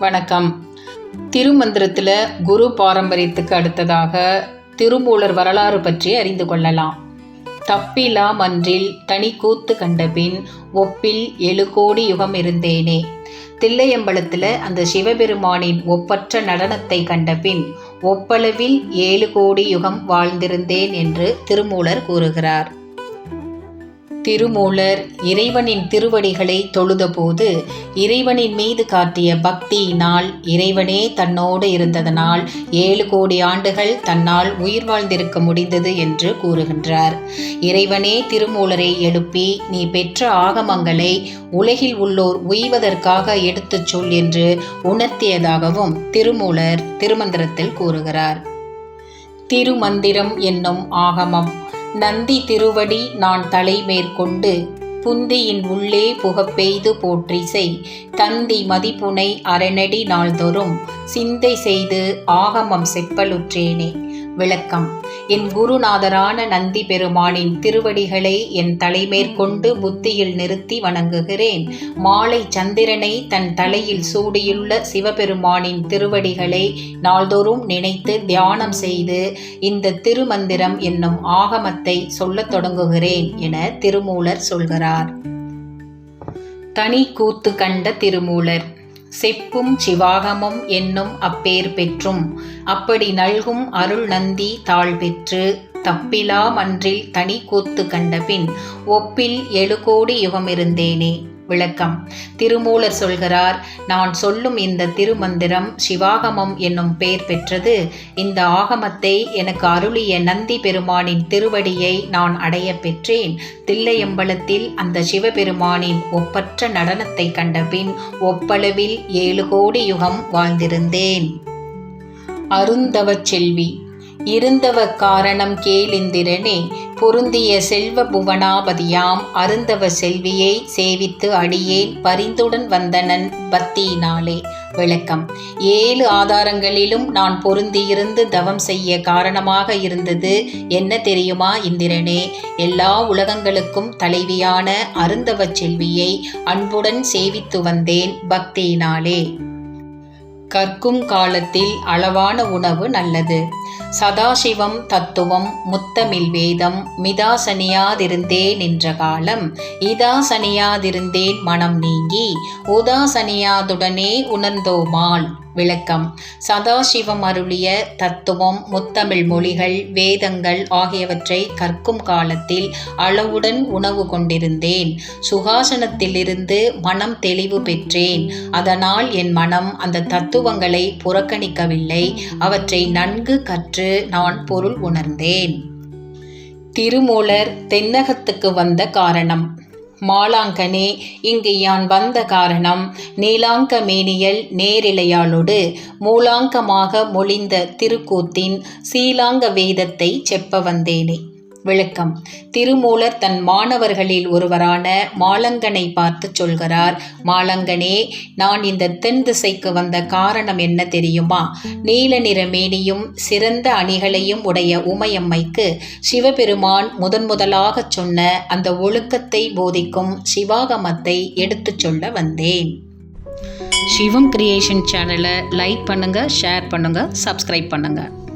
வணக்கம். திருமந்திரத்தில் குரு பாரம்பரியத்துக்கு அடுத்ததாக திருமூலர் வரலாறு பற்றி அறிந்து கொள்ளலாம். தப்பிலா மன்றில் தனி கூத்து கண்டபின் ஒப்பில் எழுகோடி யுகம் இருந்தேனே. தில்லையம்பலத்தில் அந்த சிவபெருமானின் ஒப்பற்ற நடனத்தை கண்டபின் ஒப்பளவில் ஏழு கோடி யுகம் வாழ்ந்திருந்தேன் என்று திருமூலர் கூறுகிறார். திருமூலர் இறைவனின் திருவடிகளை தொழுதபோது இறைவனின் மீது காட்டிய பக்தியினால் இறைவனே தன்னோடு இருந்ததனால் ஏழு கோடி ஆண்டுகள் தன்னால் உயிர் வாழ்ந்திருக்க முடிந்தது என்று கூறுகின்றார். இறைவனே திருமூலரை எழுப்பி நீ பெற்ற ஆகமங்களை உலகில் உள்ளோர் உய்வதற்காக எடுத்துச் சொல் என்று உணர்த்தியதாகவும் திருமூலர் திருமந்திரத்தில் கூறுகிறார். திருமந்திரம் என்னும் ஆகமம் நந்தி திருவடி நான் தலை மேற்கொண்டு புந்தியின் உள்ளே புகப்பெய்து போற்றிசை. தந்தி மதிப்புனை அரணடி நாள்தோறும் சிந்தை செய்து ஆகமம் செப்பலுற்றேனே. விளக்கம். என் குருநாதரான நந்தி பெருமானின் திருவடிகளை என் தலைமேற்கொண்டு புத்தியில் நிறுத்தி வணங்குகிறேன். மாலை சந்திரனை தன் தலையில் சூடியுள்ள சிவபெருமானின் திருவடிகளை நாள்தோறும் நினைத்து தியானம் செய்து இந்த திருமந்திரம் என்னும் ஆகமத்தை சொல்லத் தொடங்குகிறேன் என திருமூலர் சொல்கிறார். தனி கூத்து கண்ட திருமூலர். செப்பும் சிவாகமும் என்னும் அப்பேர் பெற்றும். அப்படி நல்கும் அருள் நந்தி தாழ் பெற்று தப்பிலா மன்றில் தனி கூத்து கண்டபின் ஒப்பில் எழுகோடி யுகமிருந்தேனே. விளக்கம். திருமூலர் சொல்கிறார் நான் சொல்லும் இந்த திருமந்திரம் சிவாகமம் என்னும் பெயர் பெற்றது. இந்த ஆகமத்தை எனக்கு அருளிய நந்தி பெருமானின் திருவடியை நான் அடைய பெற்றேன். தில்லையம்பலத்தில் அந்த சிவபெருமானின் ஒப்பற்ற நடனத்தை கண்டபின் ஒப்பளவில் ஏழு கோடி யுகம் வாழ்ந்திருந்தேன். அருந்தவச் செல்வி இருந்தவ காரணம் கேளிந்திரனே பொருந்திய செல்வ புவனாபதியாம் அருந்தவ செல்வியை சேவித்து அடியேன் பரிந்துடன் வந்தனன் பக்தியினாலே விளக்கம். ஏழு ஆதாரங்களிலும் நான் பொருந்தியிருந்து தவம் செய்ய காரணமாக இருந்தது என்ன தெரியுமா இந்திரனே? எல்லா உலகங்களுக்கும் தலைவியான அருந்தவ செல்வியை அன்புடன் சேவித்து வந்தேன் பக்தியினாலே. கற்கும் காலத்தில் அளவான உணவு நல்லது. சதாசிவம் தத்துவம் முத்தமிழ் வேதம் மிதாசனியாதிருந்தேன் நின்ற காலம் இதாசனியாதிருந்தேன் மனம் நீங்கி உதாசனியாதுடனே உணர்ந்தோமாள் விளக்கம். சதாசிவம் அருளிய தத்துவம் முத்தமிழ் மொழிகள் வேதங்கள் ஆகியவற்றை கற்கும் காலத்தில் அளவுடன் உணவு கொண்டிருந்தேன். சுகாசனத்திலிருந்து மனம் தெளிவு பெற்றேன். அதனால் என் மனம் அந்த தத்துவங்களை புறக்கணிக்கவில்லை. அவற்றை நன்கு கற்று நான் பொருள் உணர்ந்தேன். திருமூலர் தென்னகத்துக்கு வந்த காரணம். மாலாங்கனே இங்கு யான் வந்த காரணம்? நீலாங்க மேனியல் நேரிழையாளோடு மூலாங்கமாக மொழிந்த திருக்கூத்தின் சீலாங்க வேதத்தை செப்ப வந்தேனே விளக்கம். திருமூலர் தன் மாணவர்களில் ஒருவரான மாலங்கனை பார்த்து சொல்கிறார் மாலங்கனே நான் இந்த தென் திசைக்கு வந்த காரணம் என்ன தெரியுமா? நீல நிற மேனியும் சிறந்த அணிகளையும் உடைய உமையம்மைக்கு சிவபெருமான் முதன் முதலாக சொன்ன அந்த ஒழுக்கத்தை போதிக்கும் சிவாகமத்தை எடுத்துச் சொல்ல வந்தேன். சிவம் கிரியேஷன் சேனலை லைக் பண்ணுங்கள் ஷேர் பண்ணுங்கள் சப்ஸ்கிரைப் பண்ணுங்கள்